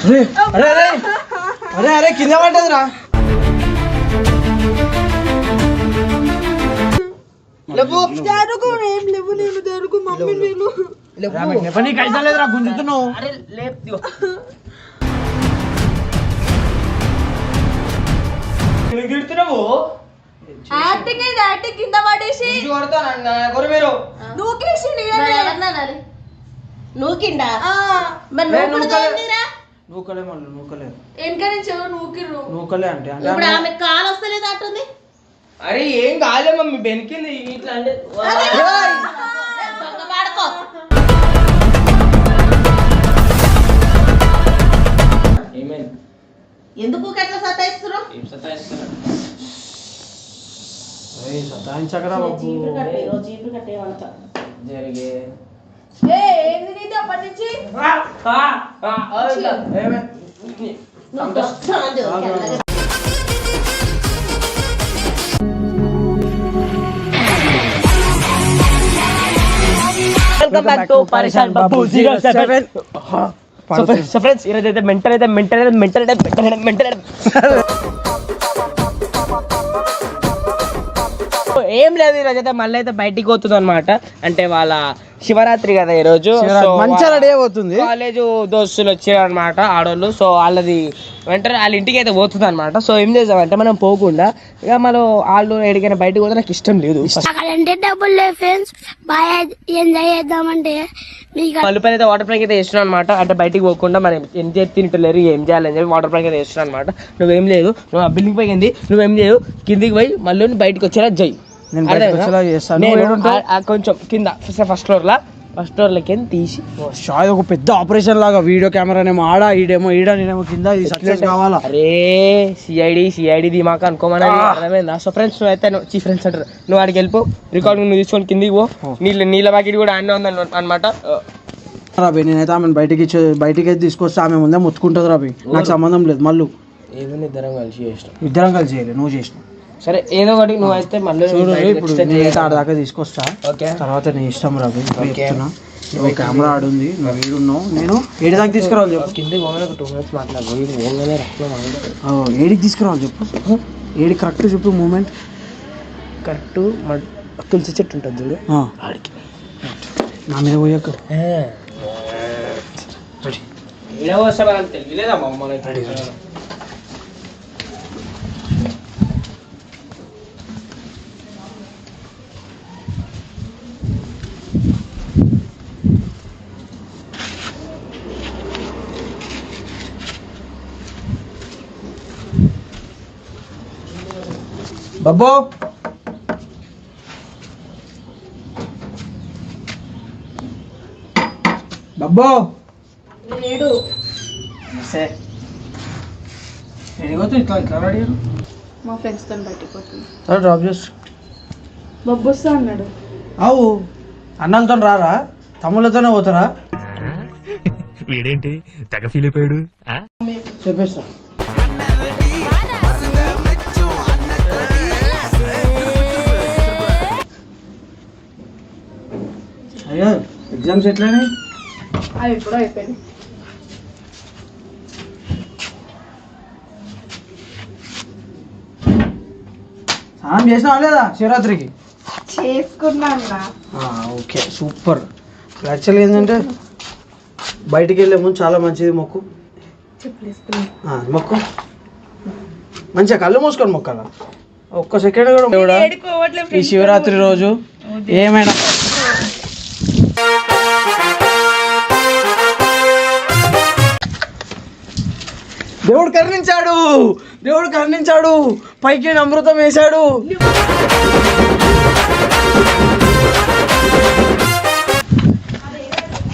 అరే అరే అరే. అరే అరే కింద పడ్డదిరా. జరుగు ఏం లేవు నేను జరుగు మమ్మీ నేను. పని కైసా లేదురా గుంజుతున్నావు? అరే లేపు తిడుతున్నావు? యాక్టింగ్ ఇది యాక్టింగ్ కింద పడేసి. మీరు? దూకేసి నువ్వు కింద ఆ, మరి ఏ, నువ్వు నూకలే మళ్ళీ నూకలే వెనక నుంచి ఎవరు నూకిర్రు? నూకలే అంటే. అంటే ఇప్పుడు ఆమె కాలు వస్తలేదు అట్టుంది అరే ఏం కాలే మమ్మీ బెనికింది ఇట్లా అంటే దొంగ పాడుకో ఏమైంది? ఎందుకు ఎట్లా సతాయిస్తున్నావు ఏం సతాయిస్తున్నా ఏయ్, సతాయించకరా బాబు. చీపురు కట్టే జరిగే ఏ ఏంది నీది అప్పటి నుంచి? నువ్వు దొంగ అని చెప్పు. Welcome back to Parishan Babu zero seven so friends ఈరోజు అయితే మెంటల్ అయితే మెంటల్ అయితే మెంటల్ అయితే మెంటల్ అయితే మెంటల్ ఏం లేదు ఈరోజు అయితే మళ్ళీ అయితే బయటికి పోతుంది అనమాట అంటే వాళ్ళ శివరాత్రి కదా ఈరోజు మంచిగా రెడీ అయిపోతుంది. కాలేజ్ దోస్తులు వచ్చారు అనమాట ఆడోళ్ళు. సో వాళ్ళది వెంటనే వాళ్ళ ఇంటికి అయితే పోతుంది అనమాట సో ఏం చేద్దామంటే మనం పోకుండా ఇక మనం వాళ్ళు ఎడికైనా బయటకు పోతే నాకు ఇష్టం లేదు. డబ్బులు లేవు ఫ్రెండ్స్. బాగా ఎంజాయ్ చేద్దామంటే మీకు మళ్ళీ అయితే వాటర్ ప్లాంక్ అయితే వేస్తున్నాను అనమాట అంటే బయటికి పోకుండా మనం ఏం చేసి తింటలేరు ఏం చేయాలని చెప్పి వాటర్ ప్లాంక్ అయితే వేస్తున్నాను అనమాట నువ్వేం లేదు నువ్వు ఆ బిల్డింగ్ పైకి ఏంది? నువ్వేం లేదు కిందికి పోయి మళ్ళీ బయటికి వచ్చేలా జై నేను బయటకు వచ్చేలా చేస్తాను. కొంచెం కింద ఫస్ట్ ఫ్లోర్ లా ఫస్ట్ ఫ్లోర్ లకి తీసి. షాయ్ ఒక పెద్ద ఆపరేషన్ లాగా వీడియో కెమెరానేమో ఆడ ఈడేమో ఈడ నేనేమో కింద ఇది సక్సెస్ కావాలా? అరే సిఐడి సిఐడి దిమాక అనుకోమని? అర్థమైందా? సో ఫ్రెండ్స్ నువ్వు అయితే చీఫ్ ఫ్రెండ్స్ అంటారు. నువ్వు ఆడికి వెళ్ళిపో రికార్డింగ్ నువ్వు తీసుకొని కిందికి పో. నీళ్ళ నీళ్ళ ప్యాకెట్ కూడా ఆడనే ఉంది అనమాట రాబీ నేనైతే ఆమెను బయటికి బయటికి అయితే తీసుకొస్తే ఆమె ముందే ముత్తుకుంటుంది రాబీ నాకు సంబంధం లేదు మళ్ళీ ఏదో ఇద్దరం కలిసి చేసినాం. ఇద్దరం కలిసి చేయలేదు నువ్వు చేసినావు. సరే ఏదో ఒకటి నువ్వు అయితే మళ్ళీ చూడు ఇప్పుడు నేనైతే ఆడ దాకా తీసుకొస్తా. ఓకే. తర్వాత నీ ఇష్టం. చెప్తున్నా. నువ్వు కెమెరా ఆడుంది నువ్వు ఏడున్నావు నేను ఏడు దాకా తీసుకురావాలి చెప్పు. కింద ఒక టూ మినిట్స్ మాట్లాడు. ఏడికి తీసుకురావాలి చెప్పు. ఏడి కరెక్ట్ చెప్పు మూమెంట్ కరెక్ట్ తులసి చెట్టు ఉంటుంది చూడు. ఆడికి. నా మీద పోయాక వస్తే మనం తెలియలేదా ఎడిగోతు ఇట్లా ఇట్లా రెడీ మా ఫ్రెండ్స్తో బయటికి పోతుంది. సరే డ్రాప్ చేసి. బొబ్బు వస్తా అన్నాడు. అవు అన్నలతో రారా? తమ్ముళ్ళతోనే పోతారా? వీడేంటి? తెగ ఫీల్ అయిపోయాడు ఆ? చెప్పేస్తా. అయ్యో ఎగ్జామ్స్ ఎట్లయినాయి అవి ఎప్పుడో అయిపోయింది స్నానం చేసినావా లేదా శివరాత్రికి? చేసుకున్నా ఓకే సూపర్. యాక్చువల్గా ఏంటంటే బయటికి వెళ్ళే ముందు చాలా మంచిది మొక్కు. మొక్కు. మంచిగా కళ్ళు మూసుకొని మొక్కాల? ఒక్క సెకండ్ కూడా కూడా ఈ శివరాత్రి రోజు ఏమైనా దేవుడు కరుణించాడు. దేవుడు కరుణించాడు. పైకి అమృతం వేశాడు.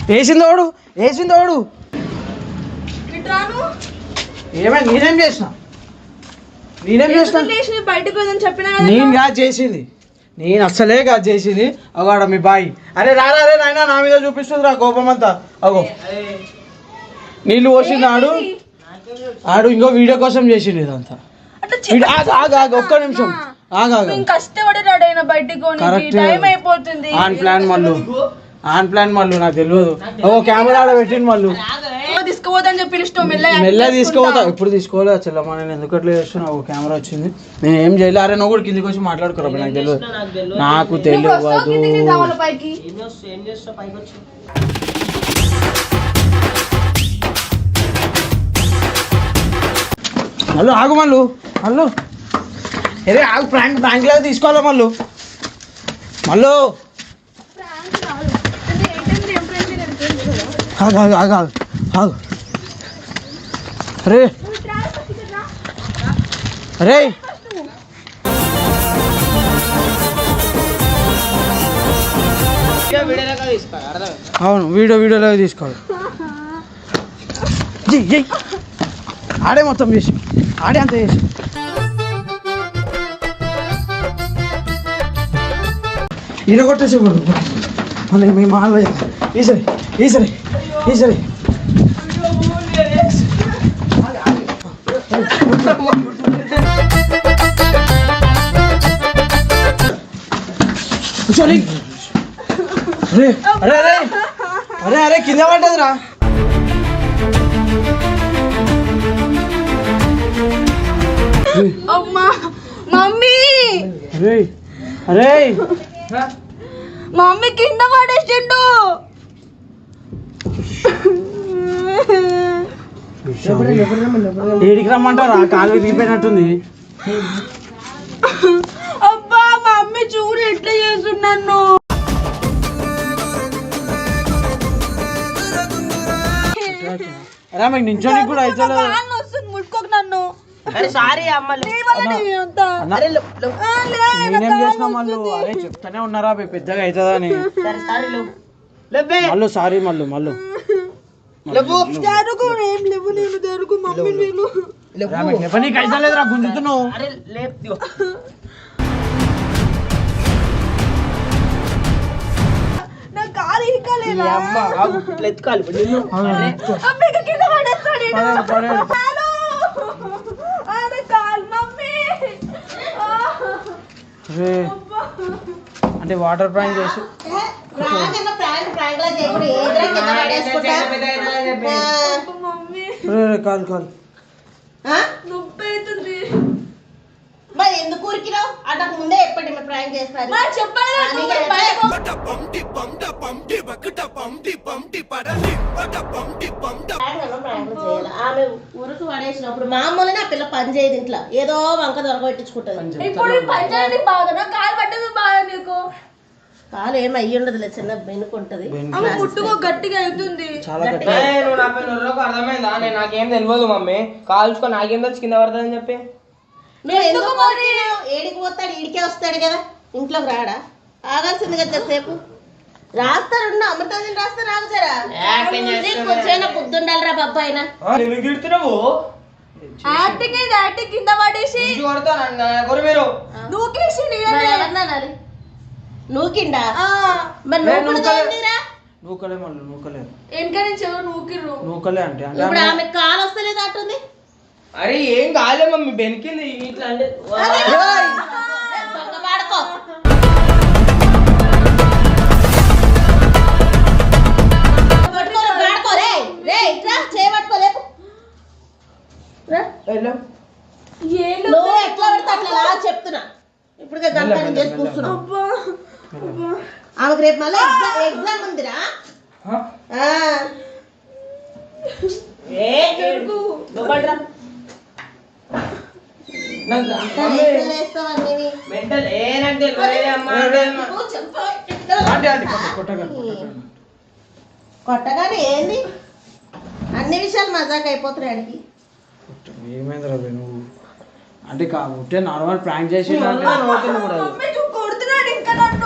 వేసిందోడు వేసిందోడు ఏమైనా నేనేం చేసిన? నేనేం చేసిన? బయటకు చెప్పినా నేను కాదు చేసింది. నేను అస్సలే కాదు చేసింది. అగాడ మీ బాయ్. అరే రారా రే నాయనా నా మీద చూపిస్తుంది రా కోపం అంతా అగో. నీళ్ళు పోసింది ఆడు? ఆడు ఇంకో వీడియో కోసం చేసిండు ఇదంతా. అట్లా వీడు- ఆగు, ఆగు, ఆగు, ఒక్క నిమిషం. బయటికి టైం అయిపోతుంది. ఆన్ ప్లాన్ మళ్ళు ఆన్ ప్లాన్ మళ్ళు నాకు తెలియదు. ఓ కెమెరా ఆడ పెట్టిండు మళ్ళు తీసుకుపోతాను చెప్పి పిలుస్తావు మెల్ల మెల్ల తీసుకోపోతా ఇప్పుడు తీసుకోవాలి చెల్లమ్మ? నేను ఎందుకు అట్లా చేస్తున్నావు కెమెరా వచ్చింది. నేను ఏం చేయలే. అరే నువ్వు కూడా కిందికి వచ్చి మాట్లాడుకోరా నాకు తెలియదు నాకు తెలియదు మళ్ళీ ఆగు మళ్ళు మళ్ళు అరే ఆగు ప్రాంక్ ప్రాంక్ లాగా తీసుకోవాలి మళ్ళు మళ్ళు ఆగు ఆగు ఆగు. ఆగు. రే. రే. అవును వీడియో వీడియోలో తీసుకోడు ఆడే మొత్తం చేసి. ఆడే అంత చేసి. ఈడ కొట్టేసి మళ్ళీ మేము ఆడలేదు ఈసరి ఈసరి ఈసరి కూర్చోని అరే అరే అరే. అరే అరే కింద పడ్డదిరా. మమ్మీ. అరే అరే. మమ్మీ కింద పడేసిండు. ఏడికి రమ్మంటారా? కాలు విరిగిపోయినట్టుంది అబ్బా మమ్మీ చూడు ఎట్లా చేస్తున్నాను అరే మీకు నించోని కూడా అయితే ముట్టుకోకు నన్ను అరే సారీ అమ్మ నేను చేసినా మళ్ళీ. అరే చెప్తానే ఉన్నారా బే, పెద్దగా అవుతుందని. మళ్ళీ సారీ మళ్ళీ మళ్ళీ. లేవు జరుగు ఏం లేవు నేను జరుగు మమ్మీ నేను? లేవు నీకు అయితే లేదురా గుంజుతున్నావు. అరే లేపు దిగో. నా కాలు ఇక్కలేదా? అమ్మ ఆగు, ఇట్లా నిన్ను. కింద పడేస్తాడు. కాలు. అరే కాలు మమ్మీ. అంటే వాటర్ ప్రాంక్ చేసి. ప్రాంక్ ఏదైనా కింద పడేసుకుంటా నొప్పి మరి ఎందుకు ఊరికినావు అంతకు ముందే ఎప్పటి ప్రాంక్ చేస్తారు ఆమె ఉరుకు పడేసినప్పుడు మామూలుగా ఆ పిల్ల పని చేయదు ఇంట్లో. ఏదో వంక దొరకబెట్టించుకుంటది. ఇప్పుడు పని చేయడానికి బాగా కాలు పట్టదు బాగా నీకు? కాలు ఏమి అయ్యి ఉండదులే చిన్న బెనుకుంటది. అమ్మ ముట్టుకో గట్టిగా అవుతుంది. చాలా గట్టి ఏయ్, నువ్వు నా పైన ఉర్రకు అర్థమైందా? నేను నాకేం తెలియదు మమ్మీ. కాల్చుకో నాకేం తెలుసు కింద పడుతుందని చెప్పి. నువ్వు ఎందుకు పోతున్నావు? ఏడికి పోతాడు ఈడికే వస్తాడు కదా. ఇంట్లోకి రాడా? ఆగాల్సింది కదా సేపు. రాస్తాడు అమృతం రాస్తే రాగుతారా. కొంచెం బుద్ధి ఉండాలిరా బాబు ఆయన. నువ్వు గిడుతున్నావు యాక్టింగ్ ఇది యాక్టింగ్ కింద పడేసి. కొడతాను మీరు మరి అనాలి? నూకిండా? మరి నూకలే. మళ్ళీ నూకలే వెనక నుంచి ఎవరు నూకిర్రు. నూకలే అంటే ఇప్పుడు ఆమె కాలు వస్తలేదు అట్టుంది అరే ఏం కాలే మమ్మీ బెనికింది ఇట్లా అంటే. అట్లా చెప్తున్నా. ఇప్పుడు కూర్చున్నావు. ఆమెకు రేపు మళ్ళీ ఎగ్జామ్ ఎగ్జామ్ ఉందిరా. కొట్టగానే ఏంది? అన్ని విషయాలు మజాక్ అయిపోతున్నాయి అడిగి నువ్వు? అంటే ఉంటే నార్మల్ ప్రాంక్ చేసి కొడుతున్నాడు ఇంకా నన్ను.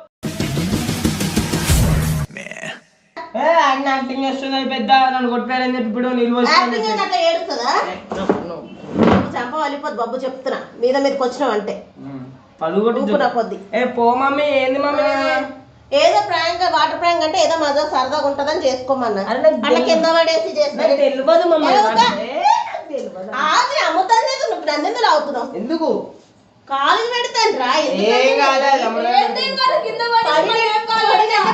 ఏ ఆయన యాక్టింగ్ చేస్తున్నది పెద్ద నన్ను కొట్టారని చెప్పి ఇప్పుడు నిల్వ యాక్టింగ్ ఏంది అట్లా ఏడుస్తుందా? చంప వెళ్ళిపోద్ది బబ్బు చెప్తున్నా. మీద మీదకి వచ్చినావు అంటే. పలుగొట్టి ఊపు నా కొద్ది ఏ పో మమ్మీ ఏంది మమ్మీ? ఏదో ప్రాంక్ వాటర్ ప్రాంక్ అంటే ఏదో మజా సరదాగా ఉంటదని చేసుకోమన్నా. అట్లా కింద పడేసి చేస్తారు తెలియదు మమ్మీ. తెలియదు. ఆది అమ్ముతాను లేదు నువ్వు నన్ను ఎందుకు అవుతున్నావు? ఎందుకు? కాలు పెడతాను రా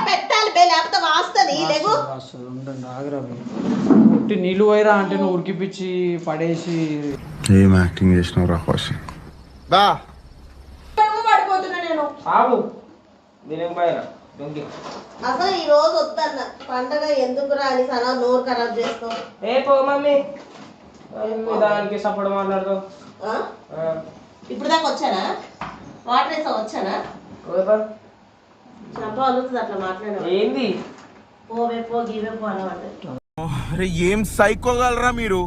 పెట్టాలి బే లేకపోతే వాస్తుంది. లేవు. ఉట్టి నీళ్ళు పోయిరా అంటే నువ్వు ఉరికిపిచ్చి పడేసి ఏం యాక్టింగ్ చేసినావు రా కౌశిక్ పడిపోతున్నా నేను. ఆగు. దీనికి పైన దొంగి. అసలు ఈ రోజు వద్దన్న. పండగ ఎందుకు అని సనా నోరు ఖరాబ్ చేస్తావు? ఏ పో మమ్మీ. దానికి సపోర్ట్ మాట్లాడతావు? ఇప్పుడు దాకా వచ్చానా? వాటర్ వేసా వచ్చానా. చంప అట్లా మాట్లాడే ఏంది? పోవే పో గీవే పో అనమాట ఏం సైకోగలరా మీరు?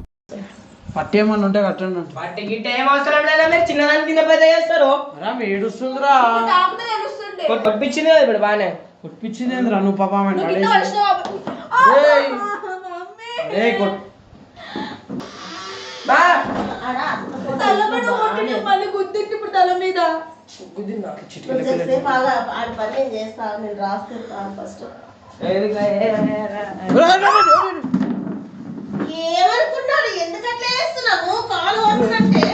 పట్టేమని ఉంటే కట్టండి వాటి గిట్ట ఏం అవసరం లేదా మీరు? చిన్నదాని కింద పెద్ద చేస్తారు. రా ఏడుస్తుందిరా. కొట్టించింది కదా ఇప్పుడు బాగానే. కొట్టించింది ఏందిరా? నువ్వు పాప. ఏయ్, కొట్. బా. తలపడి కొట్టిండు, మళ్ళీ ఇప్పుడు తల మీద. గుద్దిందా? ఆడి పని నేను చేస్తా నేను రాస్తాను ఫస్ట్. ఏమనుకున్నాడు? ఎందుకు అట్లా కాలు వస్తున్నట్టే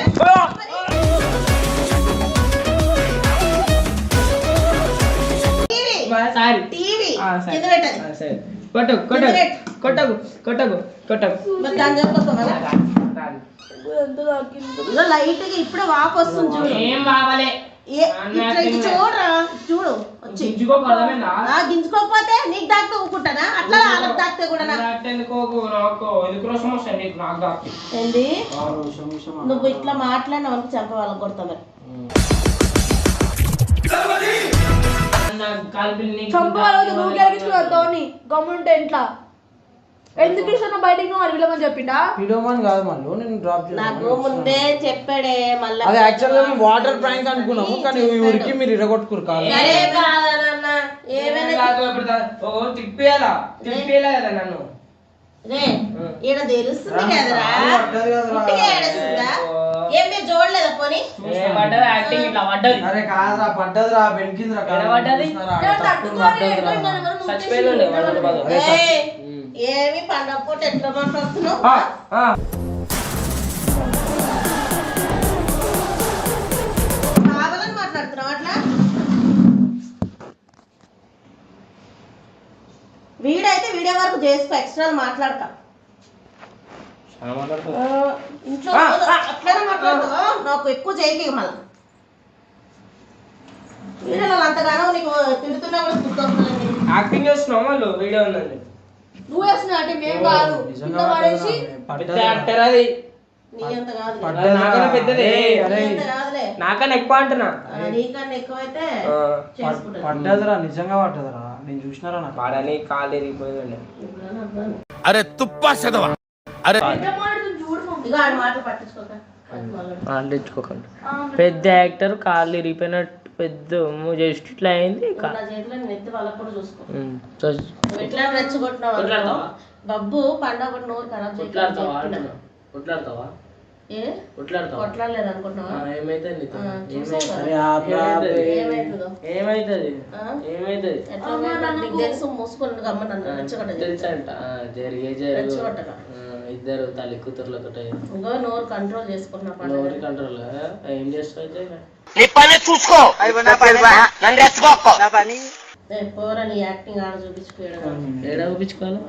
టీవీ. కింద. కొట్టకు కొట్టకు కొట్టకు కొట్టకు దాన్ని చెప్పొస్తాం లైట్గా ఇప్పుడే వాపు వస్తుంది చూడు. ఏం ఇటు చూడరా? చూడు వచ్చి. గింజుకో అర్థమైందా ఆ, గింజుకోకపోతే నీకు దాక్తే ఊకుంటానా అట్లా వాళ్ళకి దాక్తే కూడా దాకి ఏంది? నువ్వు ఇట్లా మాట్లాడిన వాళ్ళకి చంప వాళ్ళకి కొడతావు నువ్వు ధోని గమ్ముంటే ఇంట్లో. ఎందుకు ఇష్టం బయటికి నువ్వు అడిగిలేమని చెప్పిండా? పిలవమని కాదు మళ్ళీ నేను డ్రాప్ నాకు ముందే చెప్పాడే మళ్ళా అది యాక్చువల్గా మేము వాటర్ ప్రాంక్ అనుకున్నాము కానీ ఊరికి మీరు ఇరగొట్టుకురు కాదు తిప్పేయాలా? తిప్పేయాలా నన్ను? ఈడ తెలుస్తుంది కదరా? పడ్డది కదరా. పుట్టిగా ఏడుస్తుందా ఏం మీరు చూడలేదా పోనీ? ఏ పడ్డది యాక్టింగ్ ఇట్లా పడ్డది. అరే కాదురా పడ్డది? చచ్చిపోయింది ఏమి పండగ పూట ఎట్లా మాట్లాడుతున్నావు ఆ, ఆ. కావాలని మాట్లాడుతున్నావు అట్లా? వీడైతే వీడియో వరకు చేసుకో ఎక్స్ట్రా. ఆ, ఇంట్లో అట్లనే మాట్లాడుతావా. నాకు ఎక్కువ చేయకి మళ్ళీ. వీడియోలో అంతగానో నీకు తిడుతున్నా కూడా గుర్తొస్తుంది యాక్టింగ్ చేస్తున్నావు వాళ్ళు వీడియో ఉందండి. నువ్వు వేస్తున్నా అంటే మేము కాదు. నిజంగా కింద పడేసి పెద్ద పడ్డదిరా. యాక్టర్ అది నీ అంత కాదు పడ్డదిరా. నాకన్నా పెద్దదే. నీ అంత కాదులే. నాకన్నా ఎక్కువ అంటున్నా. ఆ, నీకన్నా ఎక్కువైతే ఆ. చేసుకుంటాను. పడ్డదిరా నిజంగా పడ్డదిరా. నేను చూసినారా నాకు? వాడని కాలు ఇరిగిపోయిందండి ఇప్పుడు అర్థం. అరే తుప్పా చదవా అరే చూడు పెద్ద యాక్టర్ కాళ్ళు ఇరిగిపోయినట్టు పెద్ద జస్ట్ ఇట్లా అయింది? బబ్బు పండగ నోరు ఖరాబ్ కొట్లాడతావా? కొట్లాడలేదు అనుకుంటున్నావా ఏమైతుంది. ఏమైతుందో? ఏమైతుంది? తెలుసు మూసుకొని రెచ్చగొట్ట జరిగే రెచ్చగొట్టక. ఇద్దరు తల్లి కూతుర్లు ఒకటే ఇంకో నోరు కంట్రోల్ చేసుకుంటున్నా కంట్రోల్ ఏం చేస్తావు ఏ, పోరా నీ యాక్టింగ్ ఆడ చూపించుకోవడం ఏడా చూపించుకోవాలి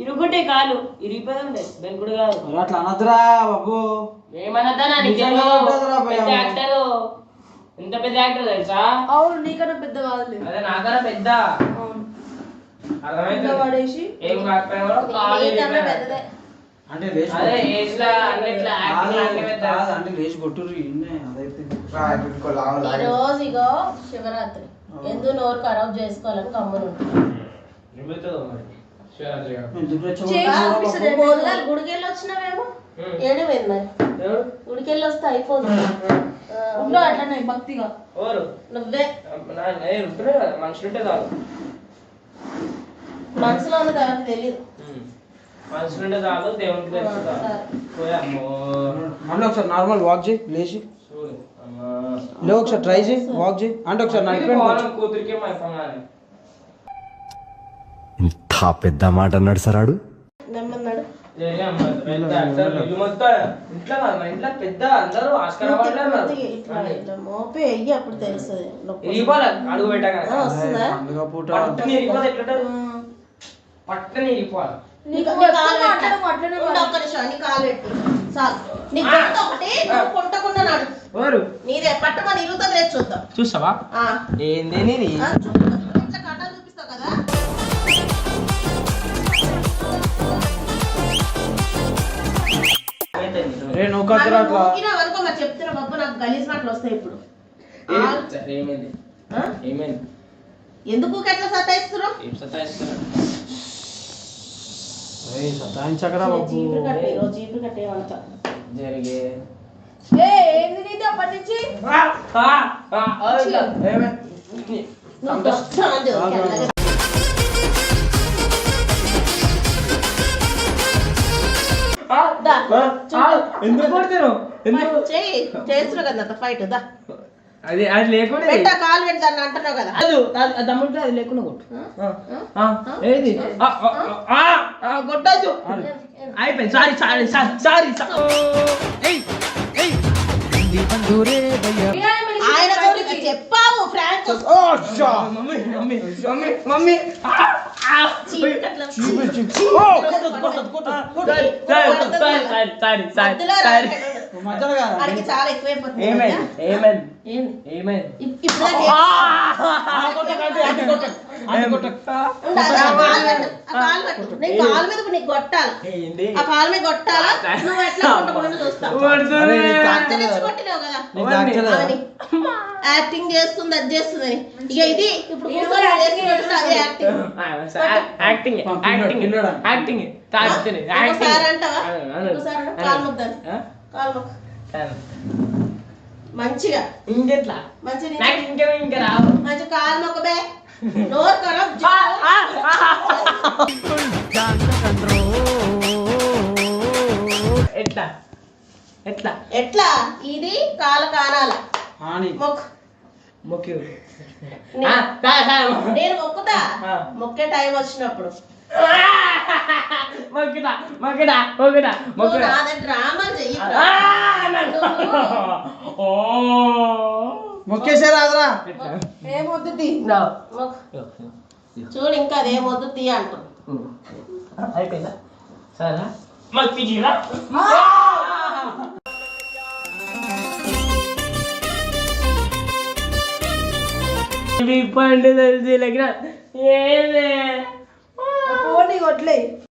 ఇరుగుంటే కాలు ఇరిగిపోయింది బెంకుడు కాదు. అట్లా అనద్దురా బాబు. యాక్టర్. ఎంత పెద్ద యాక్టర్ తెలుసా? అవును నీకన్నా పెద్ద కాదులే. అదే నాకన్నా పెద్ద. కింద అర్థమైంది ఏం కాకపోయినా అంటే అదే ఏజ్ లా అన్నిట్లా యాక్టింగ్ అన్ని పెద్ద. కాదు, అంటే లేచి కొట్టుర్రు ఇన్నే అదైతే. ఈ రోజు ఇగో శివరాత్రి. ఎందుకు నోరు ఖరాబ్ చేసుకోవాలని నిమిత్తం మరి? గుడికెళ్ళి వచ్చినావేమో? ఏడు పోయింది మరి? గుడికెళ్ళి వస్తే అట్లనే భక్తిగా. నువ్వే. ఉంటున్నా కదా చాలు. మనసులో తెలియదు మనుషులు ఉంటే చాలు దేవునికి తెలుసు పోయమ్మో మళ్ళీ ఒకసారి నార్మల్ వాక్ చేయి లేచి. లేవు ఒకసారి ట్రై చేయి వాక్ చేయి. అంటే ఒకసారి కూతురికే ఇంత పెద్ద మాట అన్నాడు సరాడు నెమ్మన్నాడు జరిగే అమ్మా పెద్ద అసలు ఇల్లు మొత్తం ఇంట్లో కాదు, మా ఇంట్లో పెద్ద అందరూ ఆస్కారం వాళ్ళే ఉన్నారు ఇట్లా ఇట్లా మోపే అయ్యి అప్పుడు తెలుస్తుంది వస్తుందా పూట రే నువ్వు కత్తిరా నన్ను అట్లా ఊకినావు అనుకో మరి చెప్తున్నా బాబు నాకు గలీజ్ మాటలు వస్తాయి ఇప్పుడు. ఏమైంది? ఏమైంది? ఎందుకు అట్లా సతాయిస్తున్నావు ఏం సతాయిస్తున్నా ఏయ్, సతాయించకరా బాబు. జీపులు కట్టే ఈరోజు జీపులు కట్టేవంట జరిగే. ఏ ఏంది నీది అప్పటి నుంచి? నువ్వు ఎందుకు కొడతారు? ఎందుకు? చెయ్యి చేస్తున్నావు కదా నాతో ఫైట్ దా. అది అది లేకుండా పెట్ట కాలు అంటున్నావు కదా. అది అది- అది దమ్ముంటే అది లేకుండా కొట్టు. ఆ, ఆ, ఏది? కొట్టొద్దు. అయిపోయింది. సారీ సారీ ఆయన చెప్పావు ఫ్రాంక్. మమ్మీ మమ్మీ మమ్మీ మమ్మీ కొట్టాలి నువ్వు ఎట్లా చూస్తావు? యాక్టింగ్ చేస్తుంది అది చేస్తుంది. అని. ఇక ఇది ఇప్పుడు కూర్చొని చేస్తున్నట్టు అదే యాక్టింగ్ యాక్టింగ్ యాక్టింగ్? యాక్టింగ్ తాగుతుంది ఒకసారి అంటావా? ఒకసారి? కాలు ముద్దాలి కాలు. మంచిగా. ఇంకెట్లా? మంచిగా నాకు? ఇంకా ఇంకా రావు. మంచి కాలు మొక్కబే నోరు ఖరాబ్ ఎట్లా? ఎట్లా? ఎట్లా? ఇది కాలు కానాల. నేను మొక్కుతా. మొక్కే టైం వచ్చినప్పుడు. చెయ్యి ఓ. మొక్కేసే రాదురా ఏమొద్దు తీ. మొక్కు. చూడు ఇంకా అదేమొద్దు తీ అంటాం అయిపోయిందా? పండు తెలిసి ఏమే ఫోన్ నీకు వడ్లే